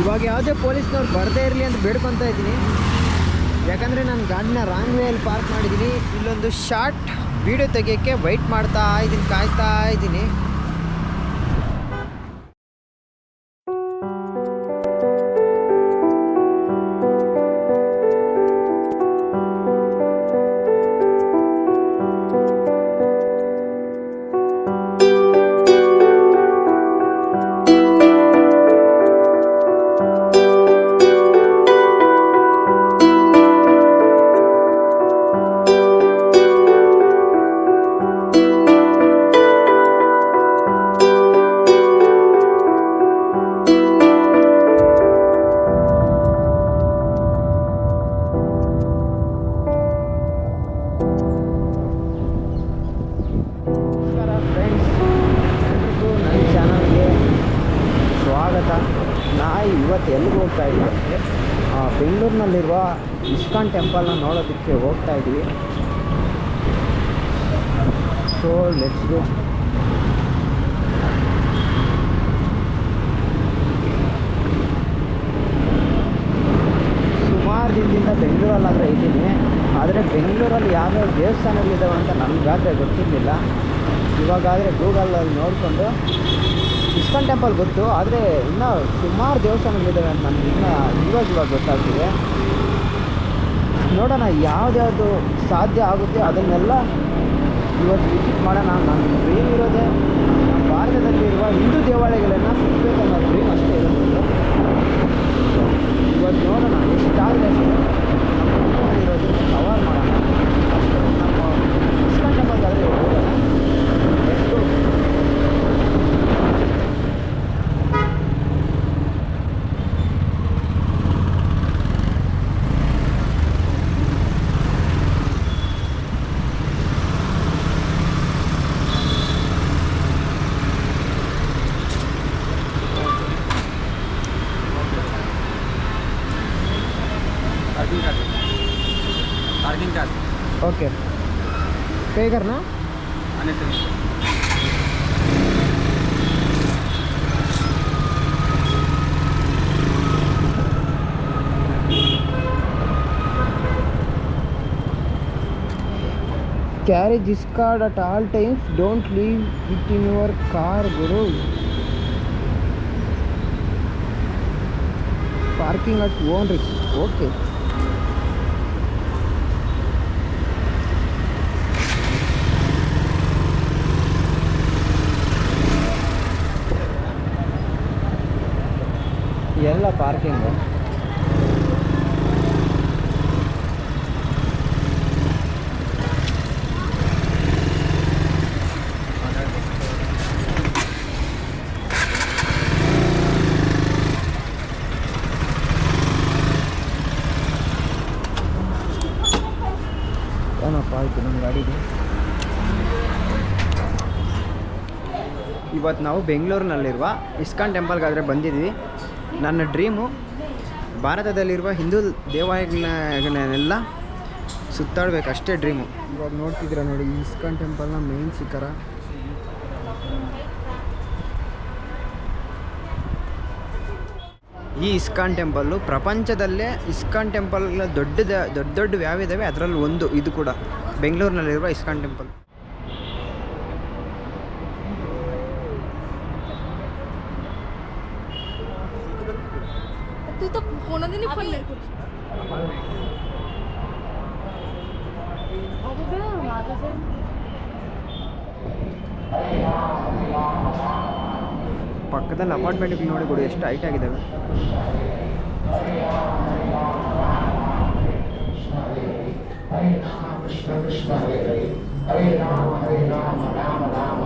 ಇವಾಗ ಯಾವುದೇ ಪೊಲೀಸ್ನವ್ರು ಬರದೇ ಇರಲಿ ಅಂತ ಬೇಡ್ಕೊತಾ ಇದ್ದೀನಿ. ಯಾಕಂದರೆ ನಾನು ಗಾಡಿನ ರಾಂಗ್ ವೇಯಲ್ಲಿ ಪಾರ್ಕ್ ಮಾಡಿದ್ದೀನಿ. ಇಲ್ಲೊಂದು ಶಾರ್ಟ್ ವೀಡಿಯೋ ತೆಗಿಯೋಕ್ಕೆ ವೈಟ್ ಮಾಡ್ತಾ ಇದ್ದೀನಿ, ಕಾಯ್ತಾ ಇದ್ದೀನಿ. ಎಲ್ಲಿಗೆ ಹೋಗ್ತಾ ಇದ್ದೀವಿ ಅಂದರೆ ಬೆಂಗಳೂರಿನಲ್ಲಿರುವ ಇಸ್ಕಾನ್ ಟೆಂಪಲ್ನ ನೋಡೋದಕ್ಕೆ ಹೋಗ್ತಾ ಇದ್ದೀವಿ. ಸೊ ಲೆಟ್ಸ್ ಗೋ ಸುಮಾರು ದಿನದಿಂದ ಬೆಂಗಳೂರಲ್ಲಾದರೆ ಇದ್ದೀನಿ. ಆದರೆ ಬೆಂಗಳೂರಲ್ಲಿ ಯಾವ್ಯಾವ ದೇವಸ್ಥಾನಗಳಿದ್ದಾವೆ ಅಂತ ನಮಗಾದರೆ ಗೊತ್ತಿರಲಿಲ್ಲ. ಇವಾಗಾದರೆ ಗೂಗಲಲ್ಲಿ ನೋಡಿಕೊಂಡು ಇಸ್ಕಾನ್ ಟೆಂಪಲ್ ಗೊತ್ತು, ಆದರೆ ಇನ್ನೂ ಸುಮಾರು ದೇವಸ್ಥಾನಗಳಿದ್ದಾವೆ ಅಂತ ನನಗೆ ಇನ್ನೂ ಇವಾಗ ಇವಾಗ ಗೊತ್ತಾಗ್ತಿದೆ. ನೋಡೋಣ ಯಾವುದ್ಯಾವುದು ಸಾಧ್ಯ ಆಗುತ್ತೆ, ಅದನ್ನೆಲ್ಲ ಇವತ್ತು ವಿಸಿಟ್ ಮಾಡೋಣ. ನಾನು ಡ್ರೀಮ್ ಇರೋದೇ ನಮ್ಮ ಭಾರತದಲ್ಲಿರುವ ಹಿಂದೂ ದೇವಾಲಯಗಳನ್ನು ಸುತ್ತಬೇಕನ್ನೋ ओके पे करना? Carriage card at all times don't leave it in your car Guru parking at one risk okay. ಎಲ್ಲ ಪಾರ್ಕಿಂಗು ಏನಪ್ಪ ಆಯಿತು ನಮ್ಮ ಗಾಡಿಗೆ ಇವತ್ತು ನಾವು ಬೆಂಗಳೂರಿನಲ್ಲಿರುವ ಇಸ್ಕಾನ್ ಟೆಂಪಲ್ಗಾದರೆ ಬಂದಿದ್ವಿ ನನ್ನ ಡ್ರೀಮು ಭಾರತದಲ್ಲಿರುವ ಹಿಂದೂ ದೇವಾಲಯಗಳನ್ನೆಲ್ಲ ಸುತ್ತಾಡ್ಬೇಕು ಅಷ್ಟೇ ಡ್ರೀಮು. ಇವಾಗ ನೋಡ್ತಿದ್ದೀರಾ ನೋಡಿ ಇಸ್ಕಾನ್ ಟೆಂಪಲ್ನ ಮೇನ್ ಶಿಖರ. ಈ ಇಸ್ಕಾನ್ ಟೆಂಪಲ್ಲು ಪ್ರಪಂಚದಲ್ಲೇ ಇಸ್ಕಾನ್ ಟೆಂಪಲ್ ದೊಡ್ಡದ ದೊಡ್ಡ ದೊಡ್ಡ ಯಾವಿದ್ದಾವೆ ಅದರಲ್ಲಿ ಒಂದು ಇದು ಕೂಡ. ಬೆಂಗಳೂರಿನಲ್ಲಿರುವ ಇಸ್ಕಾನ್ ಟೆಂಪಲ್. তুই তো কোনোদিনই ফোন বের করিস ಪಕ್ಕದಲ್ಲಿ ಅಪಾರ್ಟ್ಮೆಂಟ್ಗಳು ನೋಡಿ ಕೊಡಿ ಎಷ್ಟು ಹೈಟ್ ಆಗಿದ್ದಾವೆ Krishna Krishna Hare Hare Hare Rama Hare Rama Rama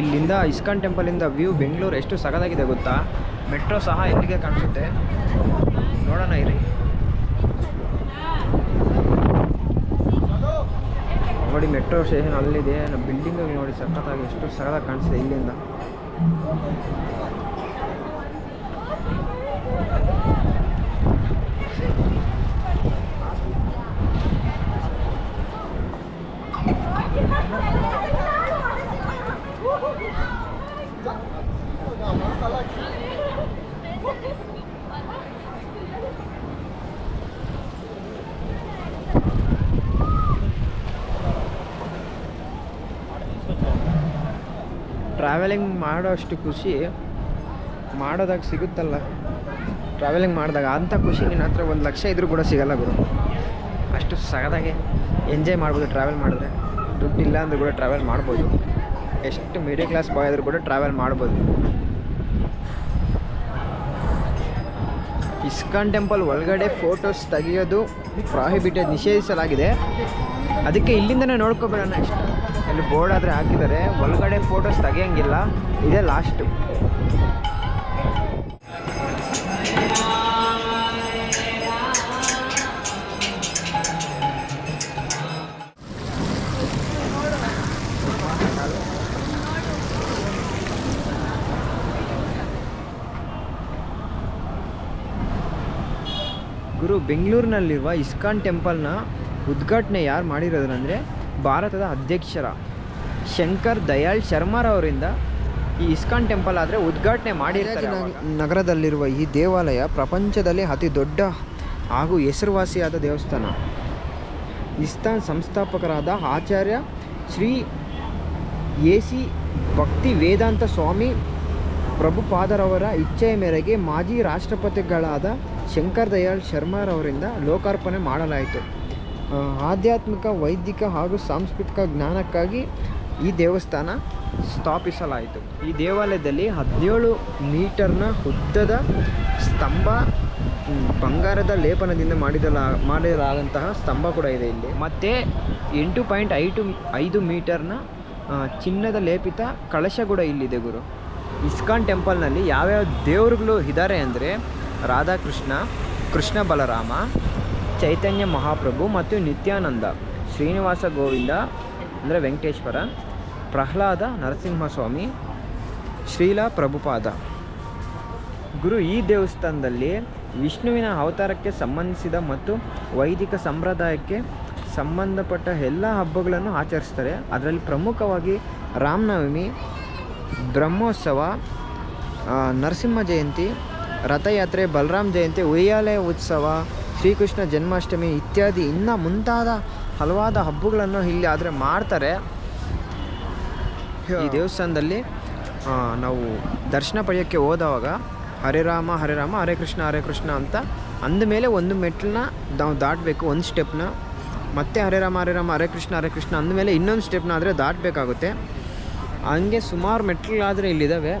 ಇಲ್ಲಿಂದ ಇಸ್ಕಾನ್ ಟೆಂಪಲಿಂದ ವ್ಯೂ ಬೆಂಗಳೂರು ಎಷ್ಟು ಸಗದಾಗಿದೆ ಗೊತ್ತಾ? ಮೆಟ್ರೋ ಸಹ ಎಲ್ಲಿಗೆ ಕಾಣಿಸುತ್ತೆ. ನೋಡೋಣ ಇರಿ ನೋಡಿ, ಮೆಟ್ರೋ ಸ್ಟೇಷನ್ ಅಲ್ಲಿದೆ. ನಮ್ಮ ಬಿಲ್ಡಿಂಗ್ ನೋಡಿ ಸಖತ್ತಾಗಿ, ಎಷ್ಟು ಸಗದಾಗಿ ಕಾಣಿಸ್ತಿದೆ ಇಲ್ಲಿಂದ. ಟ್ರಾವೆಲಿಂಗ್ ಮಾಡೋ ಅಷ್ಟು ಖುಷಿ ಮಾಡೋದಾಗ ಸಿಗುತ್ತಲ್ಲ. ಟ್ರಾವೆಲಿಂಗ್ ಮಾಡಿದಾಗ ಅಂಥ ಖುಷಿ ನಿನ್ನ ಹತ್ರ ಒಂದು ಲಕ್ಷ ಇದ್ರೂ ಕೂಡ ಸಿಗಲ್ಲ ಗುರು. ಅಷ್ಟು ಸಗದಾಗಿ ಎಂಜಾಯ್ ಮಾಡ್ಬೋದು ಟ್ರಾವೆಲ್ ಮಾಡಿದ್ರೆ. ದುಡ್ಡು ಇಲ್ಲ ಅಂದ್ರೂ ಕೂಡ ಟ್ರಾವೆಲ್ ಮಾಡ್ಬೋದು. ಎಷ್ಟು ಮಿಡಲ್ ಕ್ಲಾಸ್ ಬಾಯ್ ಆದರೂ ಕೂಡ ಟ್ರಾವೆಲ್ ಮಾಡ್ಬೋದು. ಇಸ್ಕಾನ್ ಟೆಂಪಲ್ ಒಳಗಡೆ ಫೋಟೋಸ್ ತೆಗೆಯೋದು ಪ್ರಾಹಿಬಿಟೆಡ್ ನಿಷೇಧಿಸಲಾಗಿದೆ. ಅದಕ್ಕೆ ಇಲ್ಲಿಂದನೇ ನೋಡ್ಕೊಬೇಡೋಣ ಇಷ್ಟ ಇಲ್ಲಿ ಬೋರ್ಡ್ ಆದರೆ ಹಾಕಿದ್ದಾರೆ. ಒಳಗಡೆ ಫೋಟೋಸ್ ತೆಗಿಯಂಗಿಲ್ಲ. ಇದೇ ಲಾಸ್ಟು ಗುರು ಬೆಂಗಳೂರಿನಲ್ಲಿರುವ ಇಸ್ಕಾನ್ ಟೆಂಪಲ್ನ ಉದ್ಘಾಟನೆ ಯಾರು ಮಾಡಿರೋದು ಅಂದರೆ ಭಾರತದ ಅಧ್ಯಕ್ಷರ ಶಂಕರ್ ದಯಾಳ್ ಶರ್ಮಾರವರಿಂದ ಈ ಇಸ್ಕಾನ್ ಟೆಂಪಲ್ ಆದರೆ ಉದ್ಘಾಟನೆ ಮಾಡಿರ್ತಾರೆ ನಗರದಲ್ಲಿರುವ ಈ ದೇವಾಲಯ ಪ್ರಪಂಚದಲ್ಲಿ ಅತಿ ದೊಡ್ಡ ಹಾಗೂ ಹೆಸರುವಾಸಿಯಾದ ದೇವಸ್ಥಾನ. ಇಸ್ತಾನ್ ಸಂಸ್ಥಾಪಕರಾದ ಆಚಾರ್ಯ ಶ್ರೀ ಎ ಸಿ ಭಕ್ತಿ ವೇದಾಂತ ಸ್ವಾಮಿ ಪ್ರಭುಪಾದರವರ ಇಚ್ಛೆಯ ಮೇರೆಗೆ ಮಾಜಿ ರಾಷ್ಟ್ರಪತಿಗಳಾದ ಶಂಕರ್ ದಯಾಳ್ ಶರ್ಮಾರವರಿಂದ ಲೋಕಾರ್ಪಣೆ ಮಾಡಲಾಯಿತು. ಆಧ್ಯಾತ್ಮಿಕ, ವೈದಿಕ ಹಾಗೂ ಸಾಂಸ್ಕೃತಿಕ ಜ್ಞಾನಕ್ಕಾಗಿ ಈ ದೇವಸ್ಥಾನ ಸ್ಥಾಪಿಸಲಾಯಿತು. ಈ ದೇವಾಲಯದಲ್ಲಿ ಹದಿನೇಳು ಮೀಟರ್ನ ಉದ್ದದ ಸ್ತಂಭ ಬಂಗಾರದ ಲೇಪನದಿಂದ ಮಾಡಿದಲ ಮಾಡಲಾದಂತಹ ಸ್ತಂಭ ಕೂಡ ಇದೆ ಇಲ್ಲಿ. ಮತ್ತು ಎಂಟು ಪಾಯಿಂಟ್ ಐಟು ಐದು ಮೀಟರ್ನ ಚಿನ್ನದ ಲೇಪಿತ ಕಳಶ ಕೂಡ ಇಲ್ಲಿದೆ ಗುರು. ಇಸ್ಕಾನ್ ಟೆಂಪಲ್ನಲ್ಲಿ ಯಾವ್ಯಾವ ದೇವರುಗಳು ಇದ್ದಾರೆ ಅಂದರೆ ರಾಧಾಕೃಷ್ಣ, ಕೃಷ್ಣ ಬಲರಾಮ ಚೈತನ್ಯ ಮಹಾಪ್ರಭು ಮತ್ತು ನಿತ್ಯಾನಂದ, ಶ್ರೀನಿವಾಸ ಗೋವಿಂದ, ಅಂದರೆ ವೆಂಕಟೇಶ್ವರ, ಪ್ರಹ್ಲಾದ ನರಸಿಂಹಸ್ವಾಮಿ, ಶ್ರೀಲಾ ಪ್ರಭುಪಾದ. ಗುರು, ಈ ದೇವಸ್ಥಾನದಲ್ಲಿ ವಿಷ್ಣುವಿನ ಅವತಾರಕ್ಕೆ ಸಂಬಂಧಿಸಿದ ಮತ್ತು ವೈದಿಕ ಸಂಪ್ರದಾಯಕ್ಕೆ ಸಂಬಂಧಪಟ್ಟ ಎಲ್ಲ ಹಬ್ಬಗಳನ್ನು ಆಚರಿಸ್ತಾರೆ. ಅದರಲ್ಲಿ ಪ್ರಮುಖವಾಗಿ ರಾಮನವಮಿ, ಬ್ರಹ್ಮೋತ್ಸವ ನರಸಿಂಹ ಜಯಂತಿ, ರಥಯಾತ್ರೆ, ಬಲರಾಮ್ ಜಯಂತಿ, ಉಯ್ಯಾಲೆ ಉತ್ಸವ ಶ್ರೀಕೃಷ್ಣ ಜನ್ಮಾಷ್ಟಮಿ ಇತ್ಯಾದಿ ಇನ್ನು ಮುಂತಾದ ಹಲವಾದ ಹಬ್ಬಗಳನ್ನು ಇಲ್ಲಿ ಆದರೆ ಮಾಡ್ತಾರೆ. ಈ ದೇವಸ್ಥಾನದಲ್ಲಿ ನಾವು ದರ್ಶನ ಪಡೆಯೋಕ್ಕೆ ಹೋದವಾಗ ಹರೇ ರಾಮ ಹರೇ ರಾಮ ಹರೇ ಕೃಷ್ಣ ಹರೇ ಕೃಷ್ಣ ಅಂತ ಅಂದಮೇಲೆ ಒಂದು ಮೆಟ್ಲನ್ನ ನಾವು ದಾಟಬೇಕು ಒಂದು ಸ್ಟೆಪ್ನ. ಮತ್ತೆ ಹರೇ ರಾಮ ಹರೇ ರಾಮ ಹರೇ ಕೃಷ್ಣ ಹರೇ ಕೃಷ್ಣ ಅಂದಮೇಲೆ ಇನ್ನೊಂದು ಸ್ಟೆಪ್ನ ಆದರೆ ದಾಟಬೇಕಾಗುತ್ತೆ. ಹಂಗೆ ಸುಮಾರು ಮೆಟ್ಲುಗಳಾದರೆ ಇಲ್ಲಿದ್ದಾವೆ.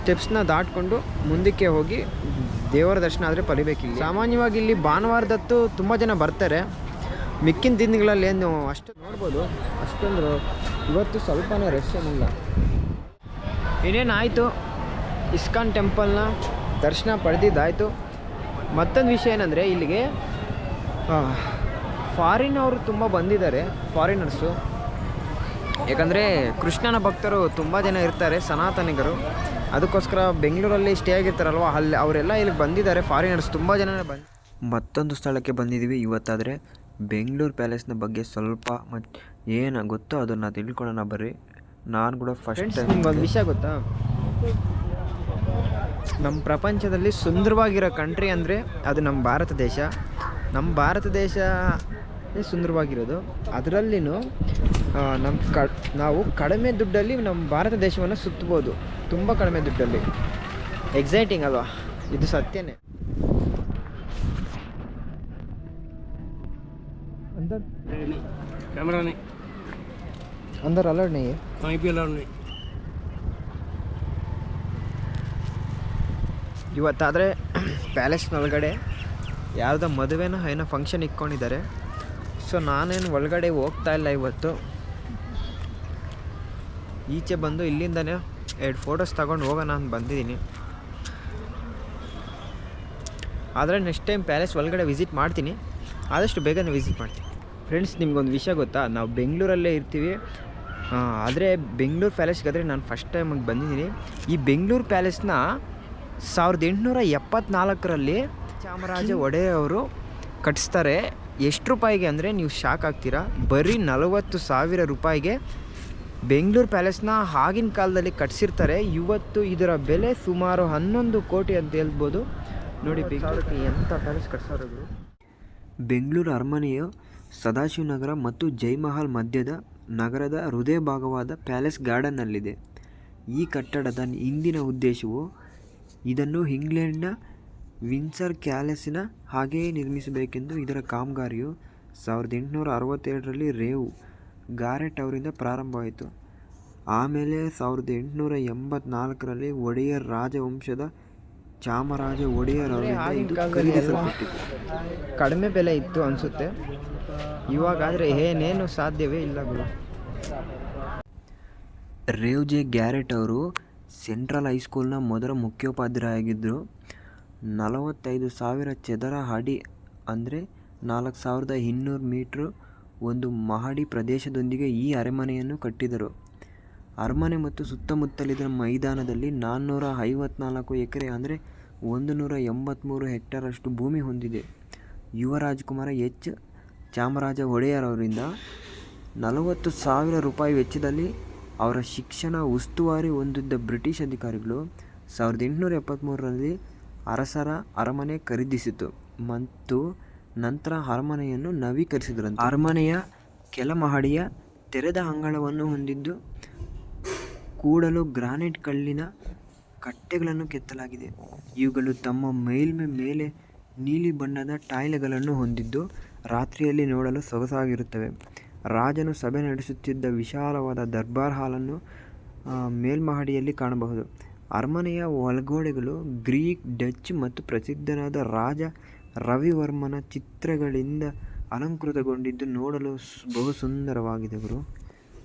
ಸ್ಟೆಪ್ಸ್ನ ದಾಟ್ಕೊಂಡು ಮುಂದಕ್ಕೆ ಹೋಗಿ ದೇವರ ದರ್ಶನ ಆದರೆ ಇಲ್ಲಿ. ಸಾಮಾನ್ಯವಾಗಿ ಇಲ್ಲಿ ಭಾನುವಾರದತ್ತು ತುಂಬ ಜನ ಬರ್ತಾರೆ. ಮಿಕ್ಕಿನ ದಿನಗಳಲ್ಲಿ ಏನು ಅಷ್ಟು ನೋಡ್ಬೋದು. ಅಷ್ಟೊಂದು ಇವತ್ತು ಸ್ವಲ್ಪನೇ ರಶ್ ಏನಿಲ್ಲ. ಇನ್ನೇನಾಯಿತು ಇಸ್ಕಾನ್ ಟೆಂಪಲ್ನ ದರ್ಶನ ಪಡೆದಿದ್ದಾಯಿತು. ಮತ್ತೊಂದು ವಿಷಯ ಏನಂದರೆ ಇಲ್ಲಿಗೆ ಫಾರಿನ್ ಅವರು ತುಂಬ ಬಂದಿದ್ದಾರೆ ಫಾರಿನರ್ಸು ಯಾಕಂದರೆ ಕೃಷ್ಣನ ಭಕ್ತರು ತುಂಬ ಜನ ಇರ್ತಾರೆ, ಸನಾತನಿಗರು. ಅದಕ್ಕೋಸ್ಕರ ಬೆಂಗಳೂರಲ್ಲಿ ಸ್ಟೇ ಆಗಿರ್ತಾರಲ್ವ, ಅಲ್ಲಿ ಅವರೆಲ್ಲ ಇಲ್ಲಿಗೆ ಬಂದಿದ್ದಾರೆ ಫಾರಿನರ್ಸ್ ತುಂಬ ಜನ ಬಂದು ಮತ್ತೊಂದು ಸ್ಥಳಕ್ಕೆ ಬಂದಿದ್ದೀವಿ ಇವತ್ತಾದರೆ ಬೆಂಗಳೂರು ಪ್ಯಾಲೇಸ್ನ ಬಗ್ಗೆ ಸ್ವಲ್ಪ ಮತ್ತು ಏನು ಗೊತ್ತೋ ಅದನ್ನು ತಿಳ್ಕೊಳ್ಳೋಣ ಬರ್ರಿ. ನಾನು ಕೂಡ ಫಸ್ಟ್ ಟೈಮ್ ಒಂದು ವಿಷಯ ಗೊತ್ತಾ? ನಮ್ಮ ಪ್ರಪಂಚದಲ್ಲಿ ಸುಂದರವಾಗಿರೋ ಕಂಟ್ರಿ ಅಂದರೆ ಅದು ನಮ್ಮ ಭಾರತ ದೇಶ. ನಮ್ಮ ಭಾರತ ದೇಶ ಸುಂದರವಾಗಿರೋದು ಅದರಲ್ಲಿನೂ ನಮ್ಮ ಕ ನಾವು ಕಡಿಮೆ ದುಡ್ಡಲ್ಲಿ ನಮ್ಮ ಭಾರತ ದೇಶವನ್ನು ಸುತ್ತಬೋದು ತುಂಬ ಕಡಿಮೆ ದುಡ್ಡಲ್ಲಿ ಎಕ್ಸೈಟಿಂಗ್ ಅಲ್ವಾ ಇದು ಸತ್ಯನೇ अंदर कैमरा नहीं अंदर अलाउड नहीं है कहीं भी अलाउड नहीं ಇವತ್ತಾದರೆ ಪ್ಯಾಲೇಸ್ನೊಳಗಡೆ ಯಾವುದೋ ಮದುವೆನೋ ಏನೋ ಫಂಕ್ಷನ್ ಇಟ್ಕೊಂಡಿದ್ದಾರೆ ಸೊ ನಾನೇನು ಒಳಗಡೆ ಹೋಗ್ತಾ ಇಲ್ಲ ಇವತ್ತು. ಈಚೆ ಬಂದು ಇಲ್ಲಿಂದನೇ ಎರಡು ಫೋಟೋಸ್ ತಗೊಂಡು ಹೋಗೋಣ ಅಂತ ಬಂದಿದ್ದೀನಿ. ಆದರೆ ನೆಕ್ಸ್ಟ್ ಟೈಮ್ ಪ್ಯಾಲೇಸ್ ಒಳಗಡೆ ವಿಸಿಟ್ ಮಾಡ್ತೀನಿ. ಆದಷ್ಟು ಬೇಗನೆ ವಿಸಿಟ್ ಮಾಡ್ತೀನಿ. ಫ್ರೆಂಡ್ಸ್ ನಿಮ್ಗೊಂದು ವಿಷಯ ಗೊತ್ತಾ? ನಾವು ಬೆಂಗಳೂರಲ್ಲೇ ಇರ್ತೀವಿ. ಆದರೆ ಬೆಂಗಳೂರು ಪ್ಯಾಲೇಸ್ಗಾದರೆ ನಾನು ಫಸ್ಟ್ ಟೈಮಿಗೆ ಬಂದಿದ್ದೀನಿ. ಈ ಬೆಂಗಳೂರು ಪ್ಯಾಲೇಸ್ನ ಸಾವಿರದ ಎಂಟುನೂರ ಎಪ್ಪತ್ನಾಲ್ಕರಲ್ಲಿ ಚಾಮರಾಜ ಒಡೆಯವರು ಕಟ್ಟಿಸ್ತಾರೆ ಎಷ್ಟು ರೂಪಾಯಿಗೆ ಅಂದರೆ ನೀವು ಶಾಕ್ ಆಗ್ತೀರಾ? ಬರೀ ನಲವತ್ತು ಸಾವಿರ ರೂಪಾಯಿಗೆ ಬೆಂಗಳೂರು ಪ್ಯಾಲೇಸ್ನ ಆಗಿನ ಕಾಲದಲ್ಲಿ ಕಟ್ಸಿರ್ತಾರೆ. ಇವತ್ತು ಇದರ ಬೆಲೆ ಸುಮಾರು ಹನ್ನೊಂದು ಕೋಟಿ ಅಂತ ಹೇಳ್ಬೋದು. ನೋಡಿ ಬೆಂಗಳೂರಿಗೆ ಎಂಥ ಪ್ಯಾಲೇಸ್ ಕಟ್ಸೋರು ಬೆಂಗಳೂರು ಅರಮನೆಯು ಸದಾಶಿವನಗರ ಮತ್ತು ಜೈಮಹಲ್ ಮಧ್ಯದ ನಗರದ ಹೃದಯ ಭಾಗವಾದ ಪ್ಯಾಲೇಸ್ ಗಾರ್ಡನ್ನಲ್ಲಿದೆ. ಈ ಕಟ್ಟಡದ ಹಿಂದಿನ ಉದ್ದೇಶವು ಇದನ್ನು ಇಂಗ್ಲೆಂಡ್ನ ವಿನ್ಸರ್ ಕ್ಯಾಲೆಸಿನ ಹಾಗೆಯೇ ನಿರ್ಮಿಸಬೇಕೆಂದು ಇದರ ಕಾಮಗಾರಿಯು ಸಾವಿರದ ಎಂಟುನೂರ ಅರವತ್ತೆರಡರಲ್ಲಿ ರೇವ್ ಗಾರೆಟ್ ಅವರಿಂದ ಪ್ರಾರಂಭವಾಯಿತು. ಆಮೇಲೆ ಸಾವಿರದ ಎಂಟುನೂರ ಎಂಬತ್ನಾಲ್ಕರಲ್ಲಿ ಒಡೆಯರ್ ರಾಜವಂಶದ ಚಾಮರಾಜ ಒಡೆಯರ್ ಅವರಿಂದ ಇದು ಖರೀದಿಸಲ್ಪಟ್ಟಿತು. ಕಡಿಮೆ ಬೆಲೆ ಇತ್ತು ಅನಿಸುತ್ತೆ. ಇವಾಗಾದರೆ ಏನೇನು ಸಾಧ್ಯವೇ ಇಲ್ಲ ಗುರು. ರೇವ್ ಜೆ ಗ್ಯಾರೆಟ್ ಅವರು ಸೆಂಟ್ರಲ್ ಹೈಸ್ಕೂಲ್ನ ಮೊದಲ ಮುಖ್ಯೋಪಾಧ್ಯಾಯರಾಗಿದ್ದರು. ನಲವತ್ತೈದು ಸಾವಿರ ಚದರ ಅಡಿ ಅಂದರೆ ನಾಲ್ಕು ಸಾವಿರದ ಇನ್ನೂರು ಮೀಟ್ರ್ ಒಂದು ಮಹಡಿ ಪ್ರದೇಶದೊಂದಿಗೆ ಈ ಅರಮನೆಯನ್ನು ಕಟ್ಟಿದರು. ಅರಮನೆ ಮತ್ತು ಸುತ್ತಮುತ್ತಲಿನ ಮೈದಾನದಲ್ಲಿ ನಾನ್ನೂರ ಐವತ್ನಾಲ್ಕು ಎಕರೆ ಅಂದರೆ ಒಂದು ನೂರ ಎಂಬತ್ತ್ಮೂರು ಹೆಕ್ಟೇರಷ್ಟು ಭೂಮಿ ಹೊಂದಿದೆ. ಯುವ ರಾಜಕುಮಾರ ಎಚ್. ಚಾಮರಾಜ ಒಡೆಯರ್ ಅವರಿಂದ ನಲವತ್ತು ಸಾವಿರ ರೂಪಾಯಿ ವೆಚ್ಚದಲ್ಲಿ ಅವರ ಶಿಕ್ಷಣ ಉಸ್ತುವಾರಿ ಹೊಂದಿದ್ದ ಬ್ರಿಟಿಷ್ ಅಧಿಕಾರಿಗಳು ಸಾವಿರದ ಎಂಟುನೂರ ಎಪ್ಪತ್ತ್ಮೂರರಲ್ಲಿ ಅರಸರ ಅರಮನೆ ಖರೀದಿಸಿತು ಮತ್ತು ನಂತರ ಅರಮನೆಯನ್ನು ನವೀಕರಿಸಿದರು ಅರಮನೆಯ ಕೆಲ ಮಹಡಿಯ ತೆರೆದ ಅಂಗಳವನ್ನು ಹೊಂದಿದ್ದು ಕೂಡಲು ಗ್ರಾನೈಟ್ ಕಲ್ಲಿನ ಕಟ್ಟೆಗಳನ್ನು ಕೆತ್ತಲಾಗಿದೆ. ಇವುಗಳು ತಮ್ಮ ಮೇಲ್ಮೆ ಮೇಲೆ ನೀಲಿ ಬಣ್ಣದ ಟಾಯ್ಲೆಗಳನ್ನು ಹೊಂದಿದ್ದು ರಾತ್ರಿಯಲ್ಲಿ ನೋಡಲು ಸೊಗಸಾಗಿರುತ್ತವೆ. ರಾಜನು ಸಭೆ ನಡೆಸುತ್ತಿದ್ದ ವಿಶಾಲವಾದ ದರ್ಬಾರ್ ಹಾಲನ್ನು ಮೇಲ್ಮಹಡಿಯಲ್ಲಿ ಕಾಣಬಹುದು. ಅರಮನೆಯ ಒಳಗೋಡೆಗಳು ಗ್ರೀಕ್ ಡಚ್ ಮತ್ತು ಪ್ರಸಿದ್ಧನಾದ ರಾಜ ರವಿವರ್ಮನ ಚಿತ್ರಗಳಿಂದ ಅಲಂಕೃತಗೊಂಡಿದ್ದು ನೋಡಲು ಬಹು ಸುಂದರವಾಗಿದೆ ಗುರು.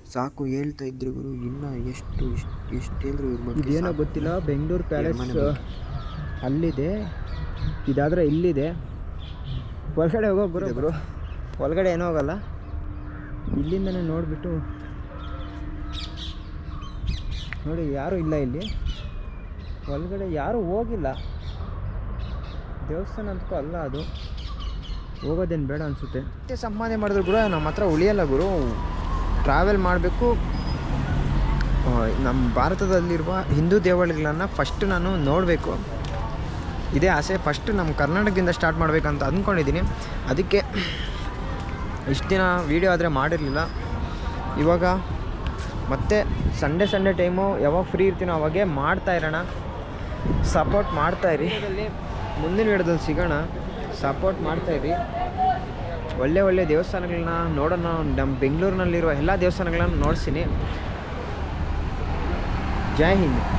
ಸಾಕು ಹೇಳ್ತಾ ಇದ್ರು ಗುರು ಇನ್ನೂ ಎಷ್ಟು ಎಷ್ಟು ಎಷ್ಟು ಹೇಳಿದ್ರು ಏನೋ ಗೊತ್ತಿಲ್ಲ ಬೆಂಗಳೂರು ಪ್ಯಾಲೇಸ್. ಅಲ್ಲಿದೆ. ಇದಾದರೆ ಇಲ್ಲಿದೆ. ಒಳಗಡೆ ಹೋಗೋ ಗುರು. ಗುರು. ಒಳಗಡೆ ಏನೂ ಹೋಗಲ್ಲ. ಇಲ್ಲಿಂದನೇ ನೋಡಿಬಿಟ್ಟು ನೋಡಿ ಯಾರೂ ಇಲ್ಲ ಇಲ್ಲಿ. ಒಳಗಡೆ ಯಾರೂ ಹೋಗಿಲ್ಲ. ದೇವಸ್ಥಾನ ಅಂತಕ್ಕೂ ಅಲ್ಲ ಅದು. ಹೋಗೋದೇನು ಬೇಡ ಅನಿಸುತ್ತೆ. ಮತ್ತೆ ಸಂಪಾದನೆ ಮಾಡಿದ್ರು ಗುರು ನಮ್ಮ ಹತ್ರ ಉಳಿಯಲ್ಲ ಗುರು. ಟ್ರಾವೆಲ್ ಮಾಡಬೇಕು. ನಮ್ಮ ಭಾರತದಲ್ಲಿರುವ ಹಿಂದೂ ದೇವಾಲಯಗಳನ್ನು ಫಸ್ಟ್ ನಾನು ನೋಡಬೇಕು. ಇದೇ ಆಸೆ ಫಸ್ಟ್ ನಮ್ಮ ಕರ್ನಾಟಕದಿಂದ ಸ್ಟಾರ್ಟ್ ಮಾಡಬೇಕಂತ ಅಂದ್ಕೊಂಡಿದ್ದೀನಿ ಅದಕ್ಕೆ ಇಷ್ಟು ದಿನ ವೀಡಿಯೋ ಆದರೆ ಮಾಡಿರಲಿಲ್ಲ. ಇವಾಗ ಮತ್ತೆ ಸಂಡೇ ಸಂಡೇ ಟೈಮು ಯಾವಾಗ ಫ್ರೀ ಇರ್ತೀನೋ ಅವಾಗೇ ಮಾಡ್ತಾ ಇರೋಣ. ಸಪೋರ್ಟ್ ಮಾಡ್ತಾ ಇರಿ. ಮುಂದಿನ ವಿಡಿಯೋದಲ್ಲಿ ಸಿಗೋಣ. ಸಪೋರ್ಟ್ ಮಾಡ್ತಾ ಇರಿ. ಒಳ್ಳೆ ಒಳ್ಳೆ ದೇವಸ್ಥಾನಗಳನ್ನ ನೋಡೋಣ. ನಮ್ಮ ಬೆಂಗಳೂರಿನಲ್ಲಿರುವ ಎಲ್ಲ ದೇವಸ್ಥಾನಗಳನ್ನ ನೋಡ್ತೀನಿ ಜೈ ಹಿಂದ್.